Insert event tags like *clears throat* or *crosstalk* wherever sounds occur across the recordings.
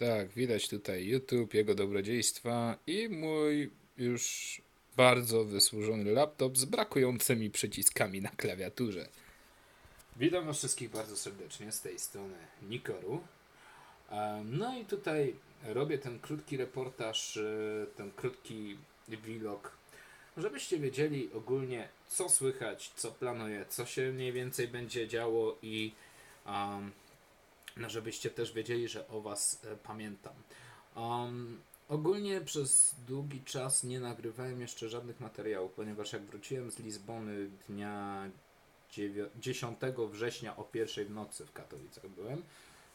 Tak, widać tutaj YouTube, jego dobrodziejstwa i mój już bardzo wysłużony laptop z brakującymi przyciskami na klawiaturze. Witam Was wszystkich bardzo serdecznie z tej strony Nikoru. Em, No i tutaj robię ten krótki reportaż, e, ten krótki vlog, żebyście wiedzieli ogólnie co słychać, co planuję, co się mniej więcej będzie działo i um, no żebyście też wiedzieli, że o Was e, pamiętam. Um, ogólnie przez długi czas nie nagrywałem jeszcze żadnych materiałów, ponieważ jak wróciłem z Lizbony dnia dziewię- 10 września o pierwszej w nocy w Katowicach byłem,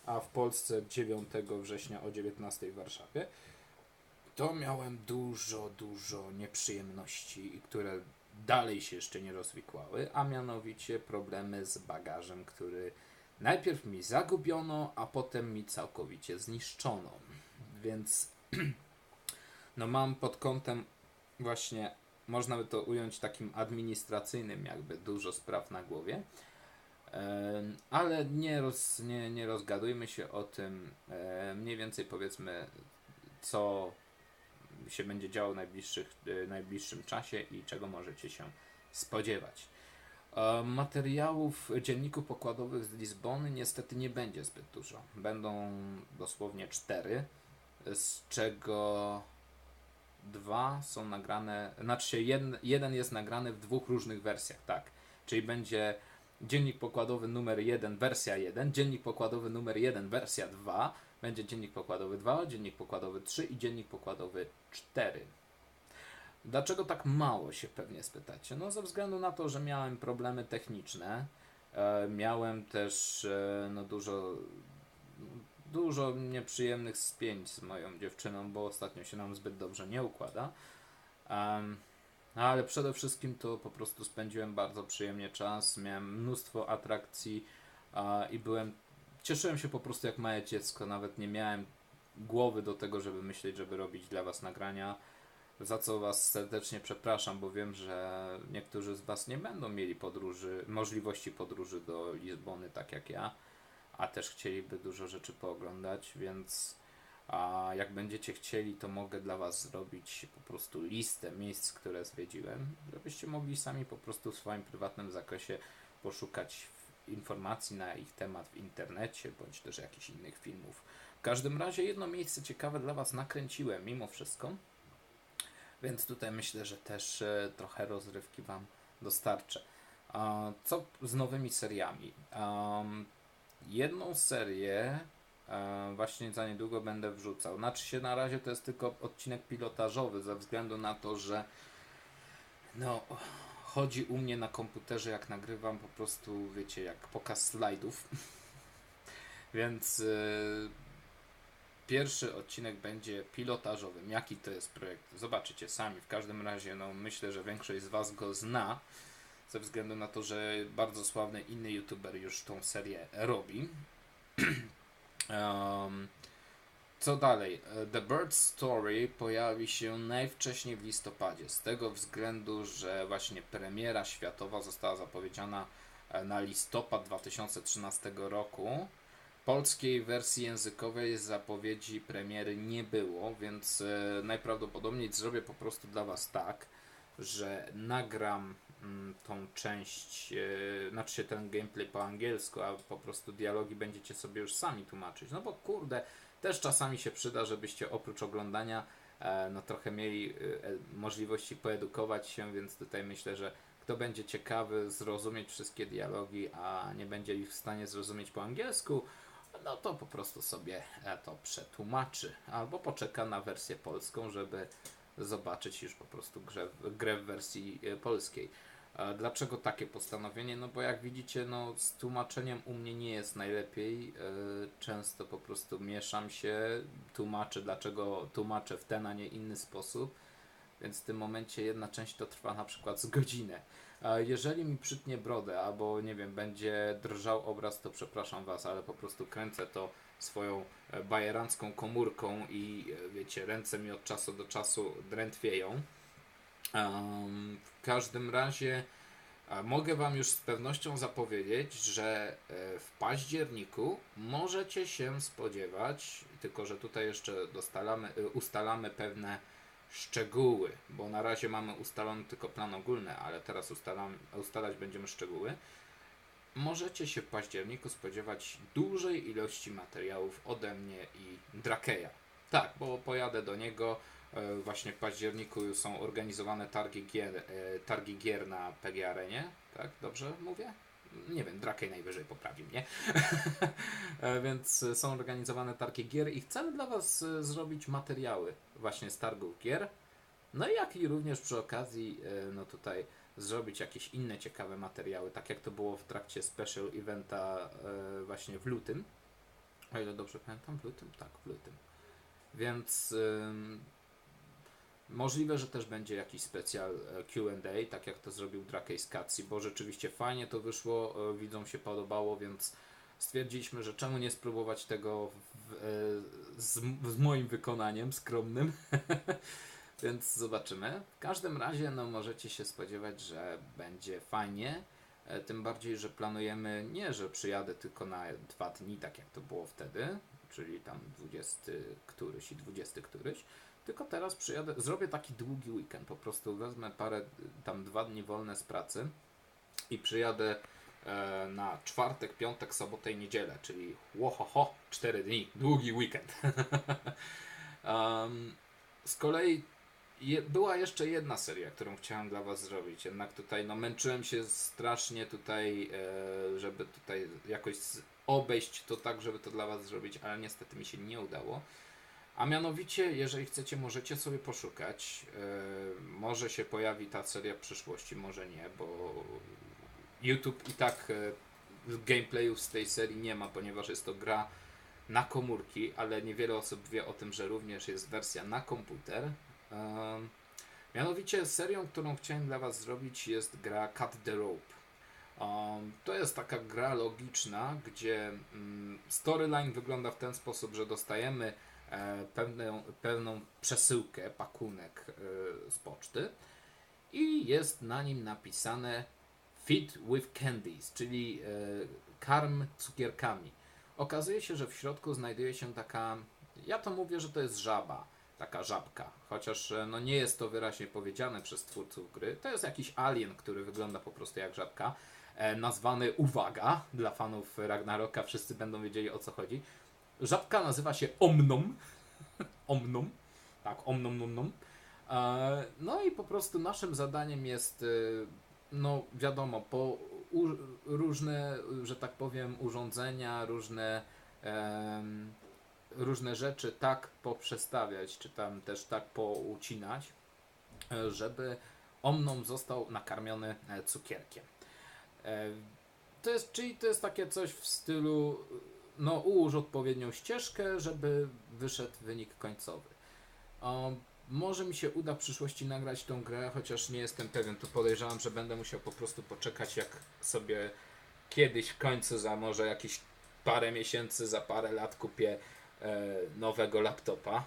a w Polsce 9 września o 19 w Warszawie, to miałem dużo, dużo nieprzyjemności, które dalej się jeszcze nie rozwikłały, a mianowicie problemy z bagażem, który najpierw mi zagubiono, a potem mi całkowicie zniszczono. Więc *clears throat* no mam pod kątem właśnie, można by to ująć takim administracyjnym, jakby dużo spraw na głowie. Ale nie, roz, nie, nie rozgadujmy się o tym. Mniej więcej powiedzmy, co się będzie działo w najbliższych, najbliższym czasie i czego możecie się spodziewać. Materiałów, dzienników pokładowych z Lizbony niestety nie będzie zbyt dużo. Będą dosłownie cztery, z czego dwa są nagrane, znaczy jeden, jeden jest nagrany w dwóch różnych wersjach, tak. Czyli będzie dziennik pokładowy numer 1, wersja 1, dziennik pokładowy numer 1, wersja 2, będzie dziennik pokładowy 2, dziennik pokładowy 3 i dziennik pokładowy 4. Dlaczego tak mało się pewnie spytacie? No ze względu na to, że miałem problemy techniczne, e, miałem też e, no dużo dużo nieprzyjemnych spięć z moją dziewczyną, bo ostatnio się nam zbyt dobrze nie układa. Em, ale przede wszystkim to po prostu spędziłem bardzo przyjemnie czas, miałem mnóstwo atrakcji i byłem, cieszyłem się po prostu jak małe dziecko, nawet nie miałem głowy do tego, żeby myśleć, żeby robić dla Was nagrania, za co Was serdecznie przepraszam, bo wiem, że niektórzy z Was nie będą mieli podróży, możliwości podróży do Lizbony tak jak ja, a też chcieliby dużo rzeczy pooglądać, więc a jak będziecie chcieli, to mogę dla Was zrobić po prostu listę miejsc, które zwiedziłem, żebyście mogli sami po prostu w swoim prywatnym zakresie poszukać informacji na ich temat w internecie, bądź też jakichś innych filmów. W każdym razie jedno miejsce ciekawe dla Was nakręciłem mimo wszystko, więc tutaj myślę, że też e, trochę rozrywki Wam dostarczę. Co z nowymi seriami? Jedną serię e, właśnie za niedługo będę wrzucał. Znaczy się na razie to jest tylko odcinek pilotażowy ze względu na to, że no chodzi u mnie na komputerze jak nagrywam po prostu wiecie jak pokaz slajdów. *laughs* Więc e, pierwszy odcinek będzie pilotażowym. Jaki to jest projekt? Zobaczycie sami. W każdym razie no myślę, że większość z was go zna ze względu na to, że bardzo sławny inny youtuber już tą serię robi. *clears throat* um, co dalej? The Bird Story pojawi się najwcześniej w listopadzie, z tego względu, że właśnie premiera światowa została zapowiedziana e, na listopad 2013 roku. Polskiej wersji językowej zapowiedzi premiery nie było, więc e, najprawdopodobniej zrobię po prostu dla Was tak, że nagram mm, tą część, e, znaczy ten gameplay po angielsku, a po prostu dialogi będziecie sobie już sami tłumaczyć. No bo kurde, też czasami się przyda, żebyście oprócz oglądania e, no trochę mieli możliwości poedukować się, więc tutaj myślę, że kto będzie ciekawy zrozumieć wszystkie dialogi, a nie będzie ich w stanie zrozumieć po angielsku, no to po prostu sobie e, to przetłumaczy, albo poczeka na wersję polską, żeby zobaczyć już po prostu grę, grę w wersji e, polskiej. Dlaczego takie postanowienie? No bo jak widzicie, no z tłumaczeniem u mnie nie jest najlepiej. E, Często po prostu mieszam się, tłumaczę, dlaczego tłumaczę w ten, a nie inny sposób. Więc w tym momencie jedna część to trwa na przykład z godzinę. Jeżeli mi przytnie brodę, albo nie wiem, będzie drżał obraz, to przepraszam Was, ale po prostu kręcę to swoją e, bajerancką komórką i e, wiecie, ręce mi od czasu do czasu drętwieją. W każdym razie A mogę Wam już z pewnością zapowiedzieć, że e, w październiku możecie się spodziewać, tylko że tutaj jeszcze e, ustalamy pewne szczegóły, bo na razie mamy ustalony tylko plan ogólny, ale teraz ustalam, ustalać będziemy szczegóły. Możecie się w październiku spodziewać dużej ilości materiałów ode mnie i Drakeja. Tak, bo pojadę do niego. e, Właśnie w październiku są organizowane targi gier, e, targi gier na PG Arenie. Tak, dobrze mówię? Nie wiem, Drakej najwyżej poprawi mnie. *laughs* E, Więc są organizowane targi gier i chcemy dla Was e, zrobić materiały właśnie z targów gier. No i jak i również przy okazji, e, no tutaj zrobić jakieś inne ciekawe materiały, tak jak to było w trakcie special eventa właśnie w lutym. O ile dobrze pamiętam, w lutym? Tak, w lutym. Więc możliwe, że też będzie jakiś specjal e, QA, tak jak to zrobił Drakej z bo rzeczywiście fajnie to wyszło, e, widzom się podobało, więc stwierdziliśmy, że czemu nie spróbować tego w, e, z, z moim wykonaniem skromnym. *laughs* Więc zobaczymy. W każdym razie no, możecie się spodziewać, że będzie fajnie. Tym bardziej, że planujemy nie, że przyjadę tylko na dwa dni, tak jak to było wtedy, czyli tam 20 któryś i 20 któryś, tylko teraz przyjadę, zrobię taki długi weekend, po prostu wezmę parę, tam dwa dni wolne z pracy i przyjadę e, na czwartek, piątek, sobotę i niedzielę, czyli łohoho, 4 dni, długi weekend. *laughs* um, z kolei je, była jeszcze jedna seria, którą chciałem dla Was zrobić, jednak tutaj no, męczyłem się strasznie tutaj, e, żeby tutaj jakoś obejść to tak, żeby to dla Was zrobić, ale niestety mi się nie udało. A mianowicie, jeżeli chcecie, możecie sobie poszukać. E, może się pojawi ta seria w przyszłości, może nie, bo YouTube i tak e, gameplayów z tej serii nie ma, ponieważ jest to gra na komórki, ale niewiele osób wie o tym, że również jest wersja na komputer. Em, mianowicie serią, którą chciałem dla Was zrobić jest gra Cut the Rope. Um, to jest taka gra logiczna, gdzie mm, storyline wygląda w ten sposób, że dostajemy e, pewną, pewną przesyłkę, pakunek e, z poczty i jest na nim napisane Feed with Candies, czyli e, karm cukierkami. Okazuje się, że w środku znajduje się taka, ja to mówię, że to jest żaba, taka żabka, chociaż e, no nie jest to wyraźnie powiedziane przez twórców gry. To jest jakiś alien, który wygląda po prostu jak żabka, e, nazwany, uwaga, dla fanów Ragnaroka, wszyscy będą wiedzieli o co chodzi. Żabka nazywa się Omnom, *laughs* Omnom, tak, Omnom Nom Nom. E, No i po prostu naszym zadaniem jest, e, no wiadomo, po różne, że tak powiem, urządzenia, różne różne rzeczy tak poprzestawiać, czy tam też tak poucinać, e, żeby omnom został nakarmiony cukierkiem. To jest, czyli to jest takie coś w stylu, no ułóż odpowiednią ścieżkę, żeby wyszedł wynik końcowy. Może mi się uda w przyszłości nagrać tą grę, chociaż nie jestem pewien. Tu podejrzewam, że będę musiał po prostu poczekać, jak sobie kiedyś w końcu za może jakieś parę miesięcy, za parę lat kupię e, nowego laptopa.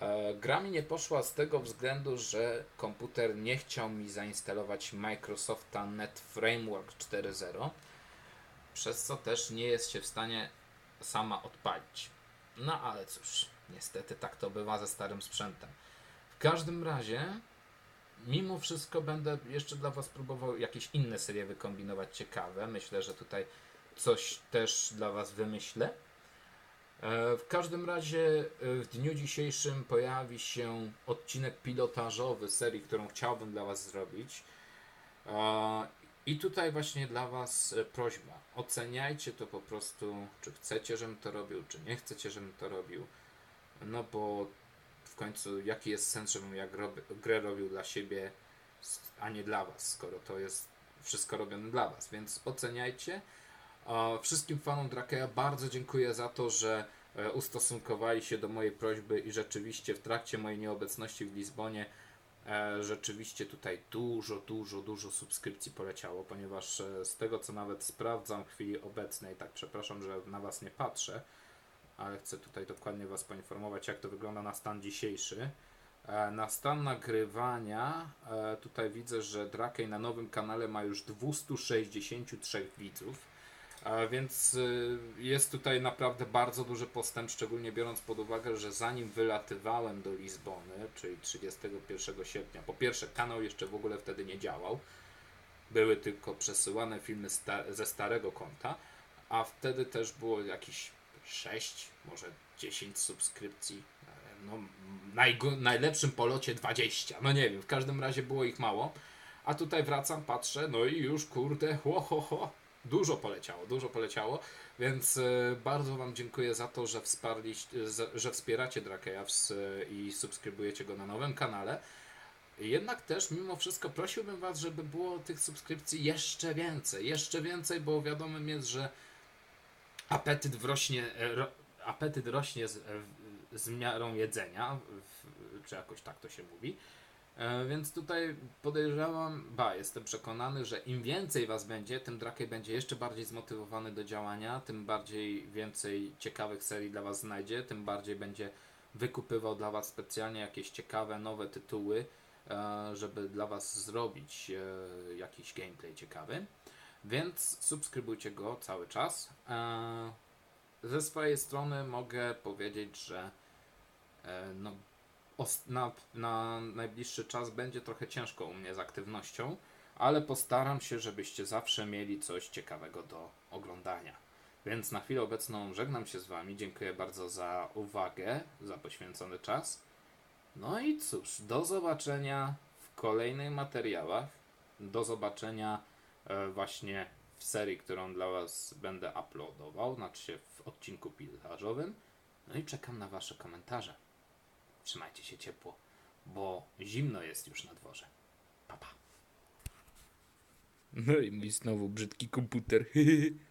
E, gra mi nie poszła z tego względu, że komputer nie chciał mi zainstalować Microsofta Net Framework 4.0, przez co też nie jest się w stanie sama odpalić. No ale cóż, niestety tak to bywa ze starym sprzętem. W każdym razie, mimo wszystko będę jeszcze dla Was próbował jakieś inne serie wykombinować ciekawe. Myślę, że tutaj coś też dla Was wymyślę. E, W każdym razie e, w dniu dzisiejszym pojawi się odcinek pilotażowy serii, którą chciałbym dla Was zrobić. I tutaj właśnie dla Was e, prośba. Oceniajcie to po prostu, czy chcecie, żebym to robił, czy nie chcecie, żebym to robił. No bo w końcu jaki jest sens, żebym ja grę robił dla siebie, a nie dla Was, skoro to jest wszystko robione dla Was. Więc oceniajcie. Wszystkim fanom Drake'a bardzo dziękuję za to, że e, ustosunkowali się do mojej prośby i rzeczywiście w trakcie mojej nieobecności w Lizbonie rzeczywiście tutaj dużo, dużo, dużo subskrypcji poleciało, ponieważ e, z tego co nawet sprawdzam w chwili obecnej, tak przepraszam, że na Was nie patrzę, ale chcę tutaj dokładnie Was poinformować, jak to wygląda na stan dzisiejszy. E, Na stan nagrywania e, tutaj widzę, że Drakej na nowym kanale ma już 263 widzów. E, Więc y, jest tutaj naprawdę bardzo duży postęp, szczególnie biorąc pod uwagę, że zanim wylatywałem do Lizbony, czyli 31 sierpnia, po pierwsze kanał jeszcze w ogóle wtedy nie działał, były tylko przesyłane filmy ze starego konta, a wtedy też było jakieś 6, może 10 subskrypcji. No, najlepszym polocie 20. No nie wiem, w każdym razie było ich mało. A tutaj wracam, patrzę, no i już kurde, ho, ho, ho. Dużo poleciało, dużo poleciało, więc e, bardzo Wam dziękuję za to, że, wsparliście, że, wspieracie Drakeja ws- i subskrybujecie go na nowym kanale. Jednak też mimo wszystko prosiłbym Was, żeby było tych subskrypcji jeszcze więcej, jeszcze więcej, bo wiadomym jest, że apetyt wrośnie, e, ro, apetyt rośnie z, e, z miarą jedzenia, czy jakoś tak to się mówi. E, Więc tutaj podejrzewam, ba, jestem przekonany, że im więcej was będzie, tym Drakej będzie jeszcze bardziej zmotywowany do działania, tym bardziej więcej ciekawych serii dla was znajdzie, tym bardziej będzie wykupywał dla was specjalnie jakieś ciekawe, nowe tytuły, e, żeby dla was zrobić e, jakiś gameplay ciekawy. Więc subskrybujcie go cały czas. Ze swojej strony mogę powiedzieć, że no, na, na najbliższy czas będzie trochę ciężko u mnie z aktywnością, ale postaram się, żebyście zawsze mieli coś ciekawego do oglądania. Więc na chwilę obecną żegnam się z Wami. Dziękuję bardzo za uwagę, za poświęcony czas. No i cóż, do zobaczenia w kolejnych materiałach. Do zobaczenia e, właśnie w serii, którą dla Was będę uploadował, znaczy w odcinku pilotażowym. No i czekam na Wasze komentarze. Trzymajcie się ciepło, bo zimno jest już na dworze. Pa, pa. No i mój znowu brzydki komputer. *laughs*